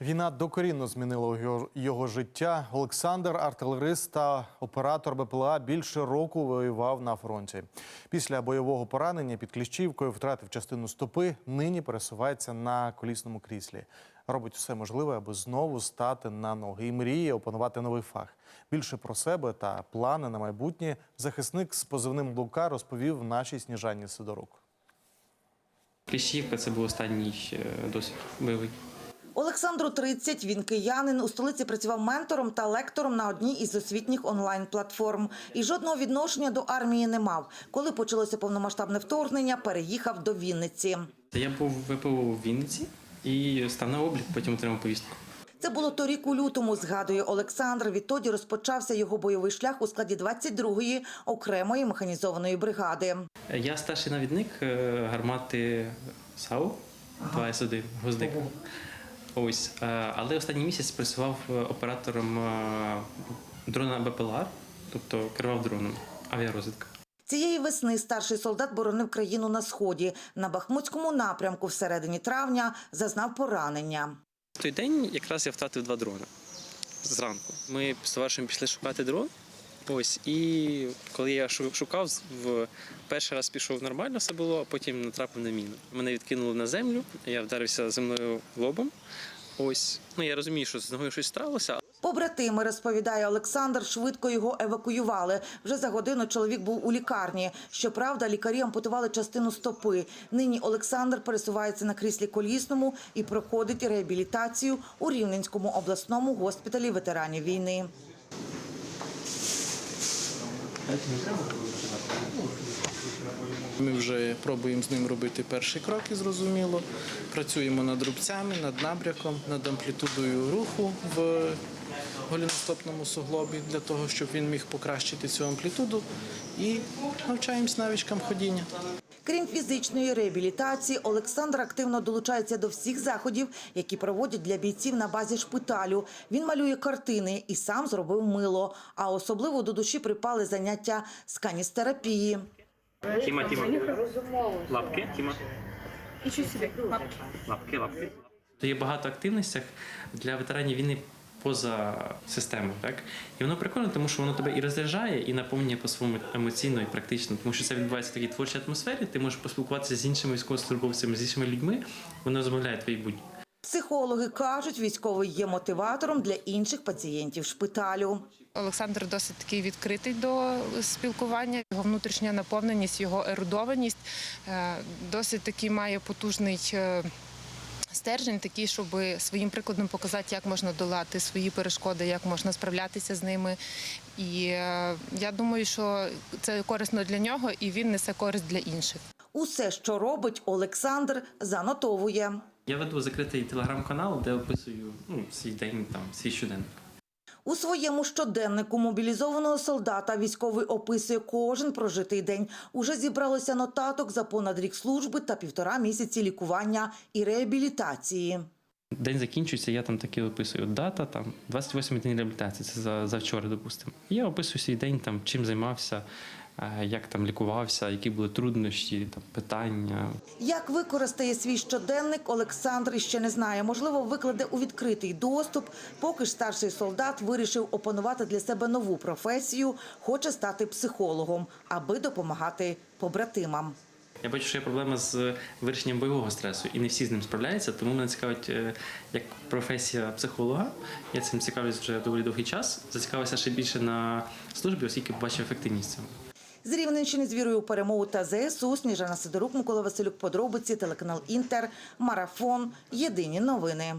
Війна докорінно змінила його, життя. Олександр, артилерист та оператор БПЛА, більше року воював на фронті. Після бойового поранення під Кліщівкою втратив частину стопи. Нині пересувається на колісному кріслі. Робить все можливе, аби знову стати на ноги і мріє опанувати новий фах. Більше про себе та плани на майбутнє захисник з позивним Лука розповів нашій Сніжані Сидорук. Кліщівка це був останній досвід бойовий. Олександру 30, він киянин. У столиці працював ментором та лектором на одній із освітніх онлайн-платформ. І жодного відношення до армії не мав. Коли почалося повномасштабне вторгнення, переїхав до Вінниці. Я був ВПО в Вінниці і став на облік, потім отримав повістку. Це було торік у лютому, згадує Олександр. Відтоді розпочався його бойовий шлях у складі 22-ї окремої механізованої бригади. Я старший навідник е, гармати САУ 2С1 Гвоздик. Ось, е, але останній місяць працював е, оператором е, дрона БПЛА, тобто керував дроном, авіарозвідка. Цієї весни старший солдат боронив країну на сході. На Бахмутському напрямку всередині травня зазнав поранення. В той день якраз я втратив два дрони зранку. Ми з товаришем пішли шукати дрон. Ось, і коли я шукав, в перший раз пішов нормально, все було, а потім натрапив на міну. Мене відкинули на землю, я вдарився землею лобом. Ось, ну я розумію, що з ногою щось сталося. Побратими, розповідає Олександр, швидко його евакуювали. Вже за годину чоловік був у лікарні. Щоправда, лікарі ампутували частину стопи. Нині Олександр пересувається на кріслі колісному і проходить реабілітацію у Рівненському обласному госпіталі ветеранів війни. Ми вже пробуємо з ним робити перші кроки, зрозуміло. Працюємо над рубцями, над набряком, над амплітудою руху в голіностопному суглобі для того, щоб він міг покращити цю амплітуду і навчаємось навичкам ходіння. Крім фізичної реабілітації, Олександр активно долучається до всіх заходів, які проводять для бійців на базі шпиталю. Він малює картини і сам зробив мило. А особливо до душі припали заняття з каністерапії. Тіма, Тіма. Лапки, Тіма. Нічого собі, лапки. Лапки, лапки. То є багато активностей для ветеранів війни поза системою, так? І воно прикольно, тому що воно тебе і розряджає, і наповнює по-своєму емоційно і практично, тому що це відбувається в такій творчій атмосфері, ти можеш поспілкуватися з іншими військовослужбовцями, з іншими людьми, воно розмовляє твої будні. Психологи кажуть, військовий є мотиватором для інших пацієнтів шпиталю. Олександр досить такий відкритий до спілкування. Його внутрішня наповненість, його ерудованість е, досить такий має потужний. Стержень такий, щоб своїм прикладом показати, як можна долати свої перешкоди, як можна справлятися з ними. І е, я думаю, що це корисно для нього, і він несе користь для інших. Усе, що робить Олександр, занотовує. Я веду закритий телеграм-канал, де описую ну, свій день, там, свій щоденник. У своєму щоденнику мобілізованого солдата військовий описує кожен прожитий день. Уже зібралося нотаток за понад рік служби та півтора місяці лікування і реабілітації. День закінчується, я там таки описую дата, там 28 день реабілітації, це за, за вчора, допустимо. Я описую свій день, там, чим займався, як там лікувався, які були труднощі, там, питання. Як використає свій щоденник, Олександр іще не знає. Можливо, викладе у відкритий доступ. Поки ж старший солдат вирішив опанувати для себе нову професію, хоче стати психологом, аби допомагати побратимам. Я бачу, що є проблема з вирішенням бойового стресу, і не всі з ним справляються, тому мене цікавить е, як професія психолога. Я цим цікавлюсь вже доволі довгий час. Зацікавився ще більше на службі, оскільки бачив ефективність цього. З Рівненщини з вірою у перемогу та ЗСУ Сніжана Сидорук, Микола Василюк, Подробиці, телеканал Інтер, Марафон. Єдині новини.